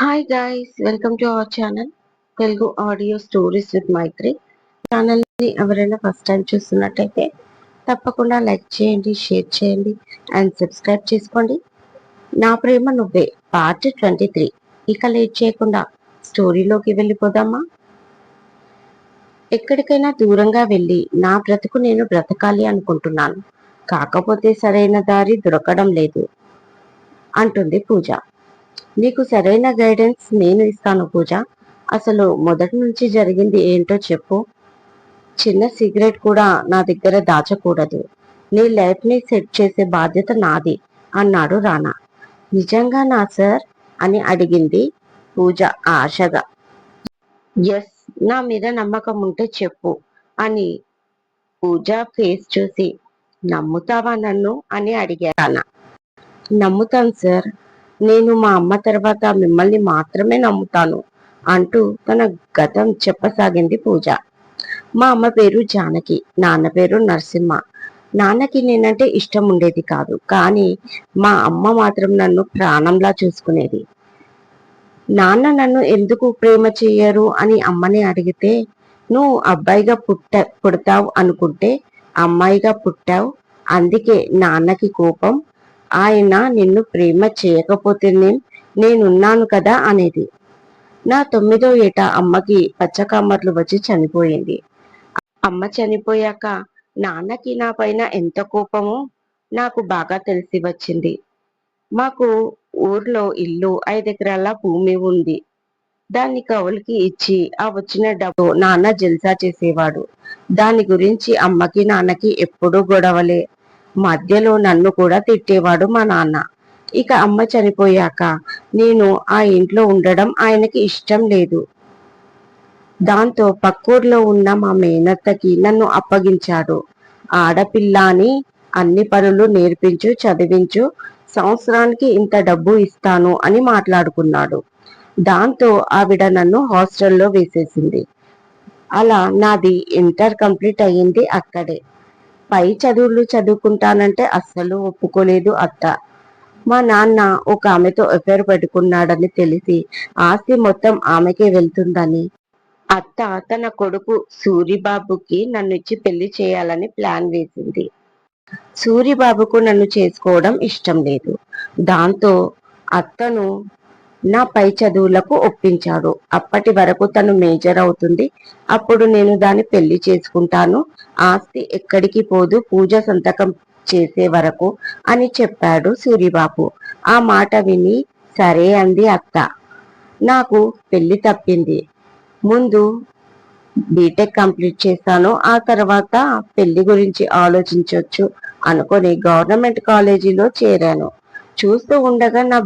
Hi guys welcome to our channel Telugu audio stories with Maitri ఛానల్ని ఎవరైనా first time చూస్తున్నట్టయితే తప్పకుండా like చేయండి షేర్ చేయండి అండ్ సబ్స్క్రైబ్ చేసుకోండి. నా ప్రేమ నువ్వే పార్ట్ ట్వంటీ త్రీ ఇక లేట్ చేయకుండా స్టోరీలోకి వెళ్ళిపోదామా? ఎక్కడికైనా దూరంగా వెళ్ళి నా బ్రతుకు నేను బ్రతకాలి అనుకుంటున్నాను. కాకపోతే సరైన దారి దొరకడం లేదు అంటుంది పూజ. నీకు సరైన గైడెన్స్ నేను ఇస్తాను పూజ. అసలు మొదటి నుంచి జరిగింది ఏంటో చెప్పు. చిన్న సిగరెట్ కూడా నా దగ్గర దాచకూడదు. నీ లైఫ్ని సెట్ చేసే బాధ్యత నాది అన్నాడు రానా. నిజంగా నా సార్? అని అడిగింది పూజ ఆశగా. ఎస్ నా మీద నమ్మకం ఉంటే చెప్పు అని పూజ ఫేస్ చూసి. నమ్ముతావా నన్ను? అని అడిగాను నమ్ముతాను సార్ నేను మా అమ్మ తర్వాత మిమ్మల్ని మాత్రమే నమ్ముతాను అంటూ తన గతం చెప్పసాగింది పూజ. మా అమ్మ పేరు జానకి నాన్న పేరు నరసింహ. నాన్నకి నేనంటే ఇష్టం ఉండేది కాదు కానీ మా అమ్మ మాత్రం నన్ను ప్రాణంలా చూసుకునేది. నాన్న నన్ను ఎందుకు ప్రేమ చెయ్యరు అని అమ్మని అడిగితే నువ్వు అబ్బాయిగా పుట్ట పుడతావు అనుకుంటే అమ్మాయిగా పుట్టావు అందుకే నాన్నకి కోపం ఆయన నిన్ను ప్రేమ చేయకపోతేనే నేనున్నాను కదా అనేది. నా తొమ్మిదో ఏట అమ్మకి పచ్చకామర్లు వచ్చి చనిపోయింది. అమ్మ చనిపోయాక నాన్నకి నా పైన ఎంత కోపమో నాకు బాగా తెలిసి వచ్చింది. మాకు ఊర్లో ఇల్లు ఐదు ఎకరాల భూమి ఉంది. దాన్ని కవులకి ఇచ్చి ఆ వచ్చిన డబ్బు నాన్న జల్సా చేసేవాడు. దాని గురించి అమ్మకి నాన్నకి ఎప్పుడూ గొడవలే. మధ్యలో నన్ను కూడా తిట్టేవాడు మా నాన్న. ఇక అమ్మ చనిపోయాక నేను ఆ ఇంట్లో ఉండడం ఆయనకి ఇష్టం లేదు. దాంతో పక్కూర్లో ఉన్న మా మేనత్తకి నన్ను అప్పగించాడు. ఆడపిల్ల అని అన్ని పనులు నేర్పించు చదివించు సంవత్సరానికి ఇంత డబ్బు ఇస్తాను అని మాట్లాడుకున్నాడు. దాంతో ఆవిడ నన్ను హాస్టల్లో వేసేసింది. అలా నాది ఇంటర్ కంప్లీట్ అయ్యింది అక్కడే. పై చదువులు చదువుకుంటానంటే అస్సలు ఒప్పుకోలేదు అత్త. మా నాన్న ఒక ఆమెతో ఎఫైర్ పెట్టుకున్నాడని తెలిసి ఆస్తి మొత్తం ఆమెకే వెళ్తుందని. అత్త తన కొడుకు సూరిబాబుకి నన్ను ఇచ్చి పెళ్ళి చేయాలని ప్లాన్ వేసింది. సూరిబాబుకు నన్ను చేసుకోవడం ఇష్టం లేదు. దాంతో అత్తను నా పై చదువులకు ఒప్పించాడు. అప్పటి వరకు తను మేజర్ అవుతుంది. అప్పుడు నేను దాన్ని పెళ్ళి చేసుకుంటాను. ఆస్తి ఎక్కడికి పోదు పూజ సంతకం చేసే వరకు అని చెప్పాడు సూరిబాబు. ఆ మాట విని సరే అంది అత్త. నాకు పెళ్ళి తప్పింది. ముందు బీటెక్ కంప్లీట్ చేస్తాను. ఆ తర్వాత పెళ్ళి గురించి ఆలోచించవచ్చు అనుకుని గవర్నమెంట్ కాలేజీలో చేరాను. చూస్తూ ఉండగా నా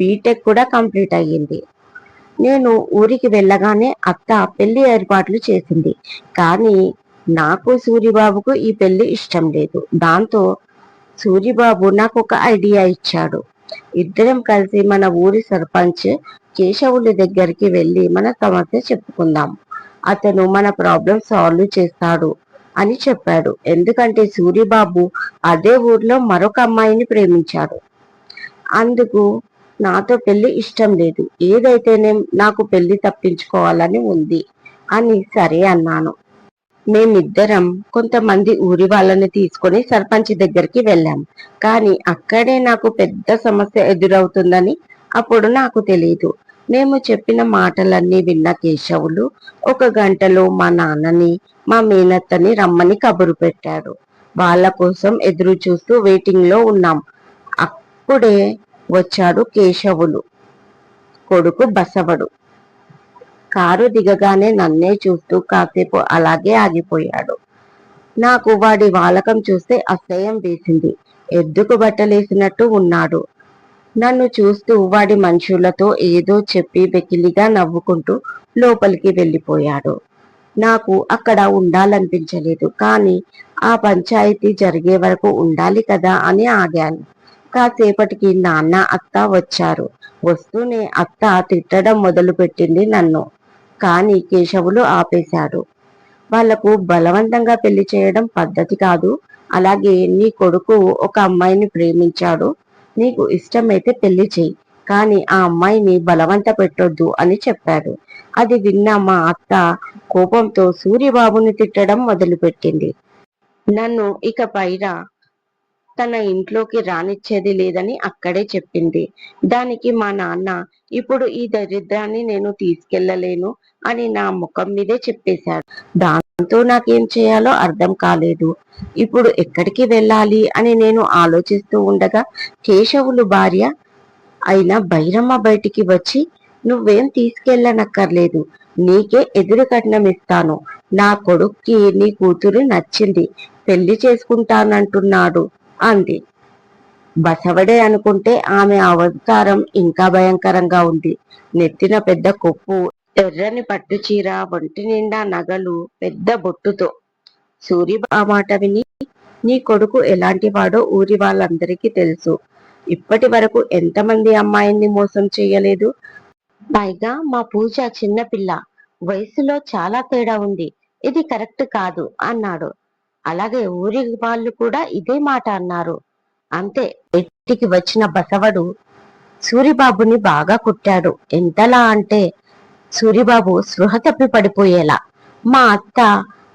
బీటెక్ కూడా కంప్లీట్ అయ్యింది. నేను ఊరికి వెళ్ళగానే అత్త పెళ్ళి ఏర్పాట్లు చేసింది. కానీ నాకు సూరిబాబుకు ఈ పెళ్ళి ఇష్టం లేదు. దాంతో సూరిబాబు నాకు ఒక ఐడియా ఇచ్చాడు. ఇద్దరం కలిసి మన ఊరి సర్పంచ్ కేశవుడి దగ్గరికి వెళ్ళి మన సమస్య చెప్పుకుందాం. అతను మన ప్రాబ్లం సాల్వ్ చేస్తాడు అని చెప్పాడు. ఎందుకంటే సూరిబాబు అదే ఊర్లో మరొక అమ్మాయిని ప్రేమించాడు. అందుకు నాతో పెళ్ళి ఇష్టం లేదు. ఏదైతేనే నాకు పెళ్ళి తప్పించుకోవాలని ఉంది అని సరే అన్నాను. మేమిద్దరం కొంతమంది ఊరి వాళ్ళని తీసుకొని సర్పంచ్ దగ్గరికి వెళ్ళాం. కానీ అక్కడే నాకు పెద్ద సమస్య ఎదురవుతుందని అప్పుడు నాకు తెలియదు మేము చెప్పిన మాటలన్నీ విన్న కేశవులు ఒక గంటలో మా నాన్నని మా మేనత్తని రమ్మని కబురు పెట్టాడు వాళ్ళ కోసం ఎదురు చూస్తూ వెయిటింగ్లో ఉన్నాం. అప్పుడే వచ్చాడు కేశవులు. కొడుకు బసవడు. కారు దిగగానే నన్నే చూస్తూ కాసేపు అలాగే ఆగిపోయాడు. నాకు వాడి వాలకం చూస్తే అసహ్యం వేసింది. ఎద్దుకు బట్టలేసినట్టు ఉన్నాడు? నన్ను చూస్తూ వాడి మనుషులతో ఏదో చెప్పి వెకిలిగా నవ్వుకుంటూ లోపలికి వెళ్ళిపోయాడు. నాకు అక్కడ ఉండాలనిపించలేదు. కానీ ఆ పంచాయతీ జరిగే వరకు ఉండాలి కదా అని ఆగాను. కాసేపటికి నాన్న అత్త వచ్చారు. వస్తూనే అత్త తిట్టడం మొదలుపెట్టింది నన్ను. కానీ కేశవులు ఆపేశాడు వాళ్ళకు బలవంతంగా పెళ్ళి చేయడం పద్ధతి కాదు. అలాగే నీ కొడుకు ఒక అమ్మాయిని ప్రేమించాడు. నీకు ఇష్టమైతే పెళ్ళి చెయ్యి కానీ ఆ అమ్మాయిని బలవంత పెట్టొద్దు అని చెప్పాడు. అది విన్న మా అత్త కోపంతో సూర్యబాబుని తిట్టడం మొదలుపెట్టింది. నన్ను ఇక పైన తన ఇంట్లోకి రానిచ్చేది లేదని అక్కడే చెప్పింది. దానికి మా నాన్న ఇప్పుడు ఈ దరిద్రాన్ని నేను తీసుకెళ్ళలేను అని నా ముఖం మీదే చెప్పేశాడు. దాంతో నాకేం చేయాలో అర్థం కాలేదు. ఇప్పుడు ఎక్కడికి వెళ్ళాలి? అని నేను ఆలోచిస్తూ ఉండగా కేశవులు భార్య అయిన భైరమ్మ బయటికి వచ్చి నువ్వేం తీసుకెళ్ళనక్కర్లేదు నీకే ఎదురు కట్నం ఇస్తాను. నా కొడుక్కి నీ కూతురు నచ్చింది పెళ్ళి చేసుకుంటానంటున్నాడు. అంది. బసవడే అనుకుంటే ఆమె అవతారం ఇంకా భయంకరంగా ఉంది. నెత్తిన పెద్ద కొప్పు ఎర్రని పట్టు చీర ఒంటి నిండా నగలు పెద్ద బొట్టుతో. సూరి ఆ మాట విని నీ కొడుకు ఎలాంటి వాడో ఊరి వాళ్ళందరికీ తెలుసు. ఇప్పటి వరకు ఎంతమంది అమ్మాయిని మోసం చేయలేదు? పైగా మా పూజ చిన్నపిల్ల వయసులో చాలా తేడా ఉంది. ఇది కరెక్ట్ కాదు అన్నాడు. అలాగే ఊరి వాళ్ళు కూడా ఇదే మాట అన్నారు. అంతే ఎట్టికి వచ్చిన బసవడు సూరిబాబుని బాగా కుట్టాడు. ఎంతలా అంటే సూరిబాబు స్పృహ తప్పి పడిపోయేలా. మా అత్త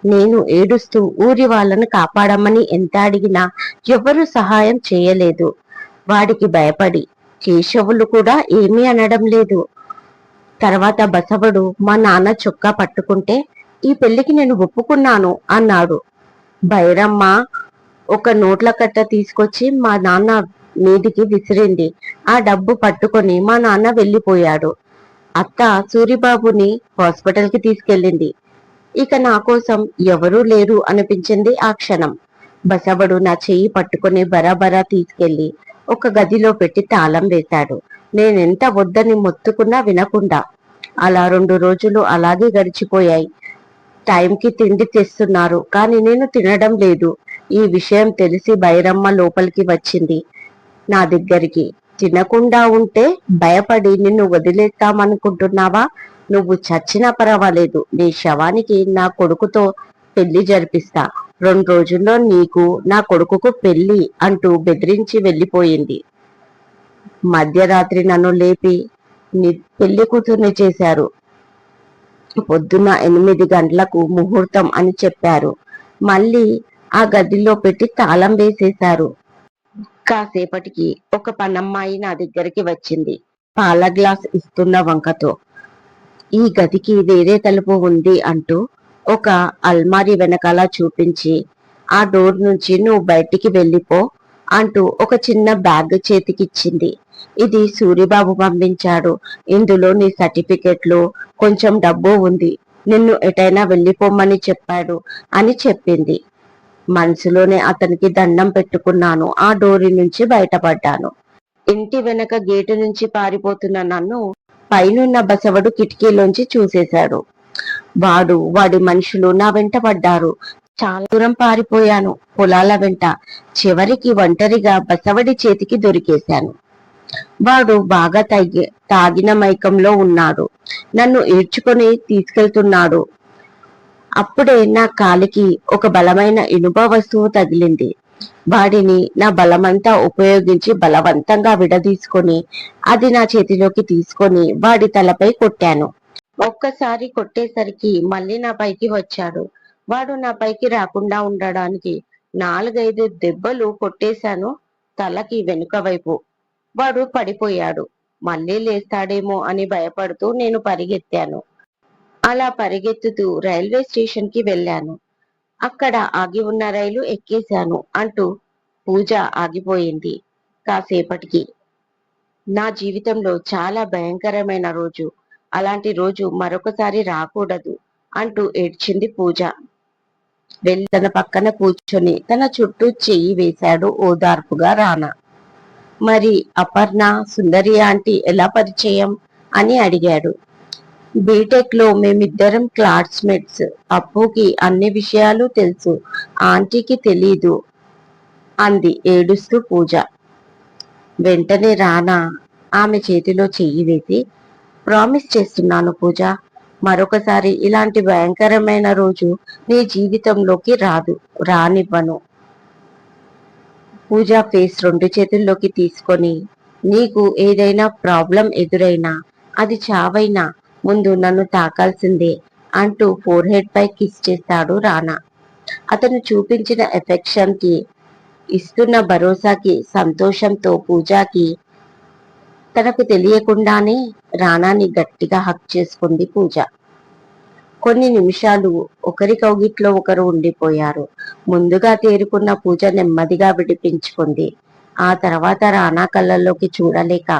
నేను ఏడుస్తూ ఊరి వాళ్ళను కాపాడమని ఎంత అడిగినా ఎవరు సహాయం చేయలేదు. వాడికి భయపడి కేశవులు కూడా ఏమీ అనడం లేదు. తర్వాత బసవడు మా నాన్న చొక్కా పట్టుకుంటే ఈ పెళ్ళికి నేను ఒప్పుకున్నాను అన్నాడు. భైరమ్మ ఒక నోట్ల కట్ట తీసుకొచ్చి మా నాన్న మీదికి విసిరింది. ఆ డబ్బు పట్టుకొని మా నాన్న వెళ్ళిపోయాడు. అత్త సూరిబాబుని హాస్పిటల్కి తీసుకెళ్ళింది. ఇక నా కోసం ఎవరూ లేరు అనిపించింది ఆ క్షణం. బసవడు నా చెయ్యి పట్టుకుని బరాబరా తీసుకెళ్ళి ఒక గదిలో పెట్టి తాళం వేశాడు. నేనెంత వద్దని మొత్తుకున్నా వినకుండా. అలా రెండు రోజులు అలాగే గడిచిపోయాయి. టైంకి తిండి తెస్తున్నారు. కానీ నేను తినడం లేదు. ఈ విషయం తెలిసి బైరమ్మ లోపలికి వచ్చింది. నా దగ్గరికి తినకుండా ఉంటే భయపడి నిన్ను వదిలేస్తామనుకుంటున్నావా నువ్వు చచ్చినా పర్వాలేదు. నీ శవానికి నా కొడుకుతో పెళ్ళి జరిపిస్తా. రెండు రోజుల్లో నీకు నా కొడుకుకు పెళ్ళి అంటూ బెదిరించి వెళ్ళిపోయింది. మధ్యరాత్రి నన్ను లేపి నీ పెళ్ళి కూతుర్ని చేశారు. పొద్దున్న ఎనిమిది గంటలకు ముహూర్తం అని చెప్పారు. మళ్ళీ ఆ గదిలో పెట్టి తాళం వేసేశారు. కాసేపటికి ఒక పనమ్మాయి నా దగ్గరికి వచ్చింది. పాల గ్లాస్ ఇస్తున్న వంకతో. ఈ గదికి వేరే తలుపు ఉంది అంటూ ఒక అల్మారి వెనకాల చూపించి ఆ డోర్ నుంచి నువ్వు బయటికి వెళ్ళిపో అంటూ ఒక చిన్న బ్యాగ్ చేతికిచ్చింది. ఇది సూరిబాబు పంపించాడు. ఇందులో నీ సర్టిఫికెట్లు కొంచెం డబ్బు ఉంది. నిన్ను ఎటైనా వెళ్ళిపోమని చెప్పాడు అని చెప్పింది. మనసులోనే అతనికి దండం పెట్టుకున్నాను. ఆ డోరి నుంచి బయటపడ్డాను. ఇంటి వెనక గేటు నుంచి పారిపోతున్న నన్ను పైనున్న బసవడు కిటికీలోంచి చూసేశాడు. వాడు వాడి మనుషులు నా వెంట పడ్డారు. చాలా దూరం పారిపోయాను. పొలాల వెంట చివరికి ఒంటరిగా బసవడి చేతికి దొరికేశాను. వాడు బాగా తగి తాగిన మైకంలో ఉన్నాడు. నన్ను ఈడ్చుకొని తీసుకెళ్తున్నాడు. అప్పుడే నా కాలికి ఒక బలమైన ఇనుప వస్తువు తగిలింది. వాడిని నా బలమంతా ఉపయోగించి బలవంతంగా విడదీసుకొని అది నా చేతిలోకి తీసుకొని వాడి తలపై కొట్టాను. ఒక్కసారి కొట్టేసరికి మళ్ళీ నా పైకి వచ్చాడు. వాడు నా పైకి రాకుండా ఉండడానికి నాలుగైదు దెబ్బలు కొట్టేశాను తలకి వెనుక వైపు. వాడు పడిపోయాడు. మళ్ళీ లేస్తాడేమో అని భయపడుతూ నేను పరిగెత్తాను. అలా పరిగెత్తుతూ రైల్వే స్టేషన్కి వెళ్ళాను. అక్కడ ఆగి ఉన్న రైలు ఎక్కేశాను అంటూ పూజ ఆగిపోయింది కాసేపటికి. నా జీవితంలో చాలా భయంకరమైన రోజు. అలాంటి రోజు మరొకసారి రాకూడదు అంటూ ఏడ్చింది పూజ. వెళ్ళి తన పక్కన కూర్చొని తన చుట్టూ చెయ్యి వేశాడు ఓదార్పుగా రానా. మరి అపర్ణ సుందరి ఆంటీ ఎలా పరిచయం? అని అడిగాడు. బీటెక్లో మేమిద్దరం క్లాస్మేట్స్. అప్పుకి అన్ని విషయాలు తెలుసు. ఆంటీకి తెలీదు అంది ఏడుస్తూ పూజ. వెంటనే రానా ఆమె చేతిలో చెయ్యి వేసి ప్రామిస్ చేస్తున్నాను పూజ. మరొకసారి ఇలాంటి భయంకరమైన రోజు నీ జీవితంలోకి రాదు రానివ్వను. పూజా ఫేస్ రెండు చేతుల్లోకి తీసుకొని నీకు ఏదైనా ప్రాబ్లం ఎదురైనా అది చావైనా ముందు నన్ను తాకాల్సిందే అంటూ ఫోర్ హెడ్ పై కిస్ చేస్తాడు రానా. అతను చూపించిన ఎఫెక్షన్కి ఇస్తున్న భరోసాకి సంతోషంతో పూజాకి తనకు తెలియకుండానే రానాని గట్టిగా హక్ చేసుకుంది పూజ. కొన్ని నిమిషాలు ఒకరి కౌగిట్లో ఒకరు ఉండిపోయారు. ముందుగా తేరుకున్న పూజ నెమ్మదిగా విడిపించుకుంది. ఆ తర్వాత రానా కళ్ళల్లోకి చూడలేక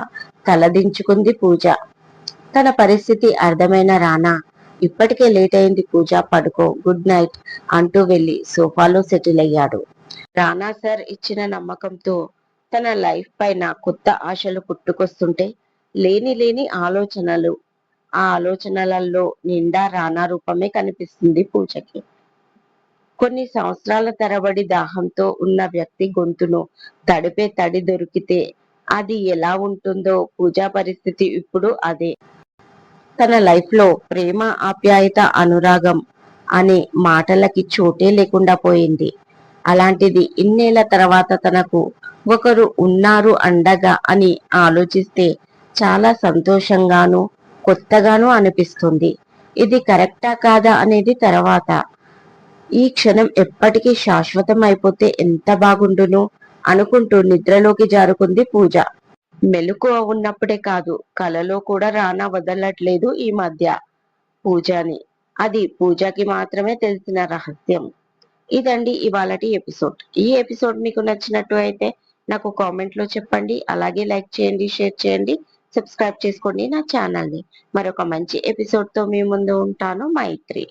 తలదించుకుంది పూజ. తన పరిస్థితి అర్థమైన రానా ఇప్పటికే లేట్ అయింది పూజ పడుకో గుడ్ నైట్ అంటూ వెళ్ళి సోఫాలో సెటిల్ అయ్యాడు. రానా సార్ ఇచ్చిన నమ్మకంతో తన లైఫ్ పైన కొత్త ఆశలు పుట్టుకొస్తుంటే లేని లేని ఆలోచనలు. ఆ ఆలోచనలలో నిండా రానా రూపమే కనిపిస్తుంది పూజకి. కొన్ని సంవత్సరాల తరబడి దాహంతో ఉన్న వ్యక్తి గొంతును తడిపే తడి దొరికితే అది ఎలా ఉంటుందో పూజా పరిస్థితి ఇప్పుడు అదే. తన లైఫ్లో ప్రేమ ఆప్యాయత అనురాగం అనే మాటలకి చోటే లేకుండా పోయింది. అలాంటిది ఇన్నేళ్ళ తర్వాత తనకు ఒకరు ఉన్నారు అండగా అని ఆలోచిస్తే చాలా సంతోషంగాను కొత్తగాను అనిపిస్తుంది. ఇది కరెక్టా కాదా అనేది తర్వాత. ఈ క్షణం ఎప్పటికీ శాశ్వతం అయిపోతే ఎంత బాగుండును అనుకుంటూ నిద్రలోకి జారుకుంది పూజ. మెలకువ ఉన్నప్పుడే కాదు కలలో కూడా రానా వదలట్లేదు ఈ మధ్య పూజని. అది పూజకి మాత్రమే తెలిసిన రహస్యం. ఇదండి ఇవాళటి ఎపిసోడ్. ఈ ఎపిసోడ్ మీకు నచ్చినట్టు అయితే నాకు కామెంట్లో చెప్పండి అలాగే లైక్ చేయండి షేర్ చేయండి సబ్స్క్రైబ్ చేసుకోండి నా ఛానల్ని. మరొక మంచి ఎపిసోడ్తో మీ ముందు ఉంటాను. మైత్రి.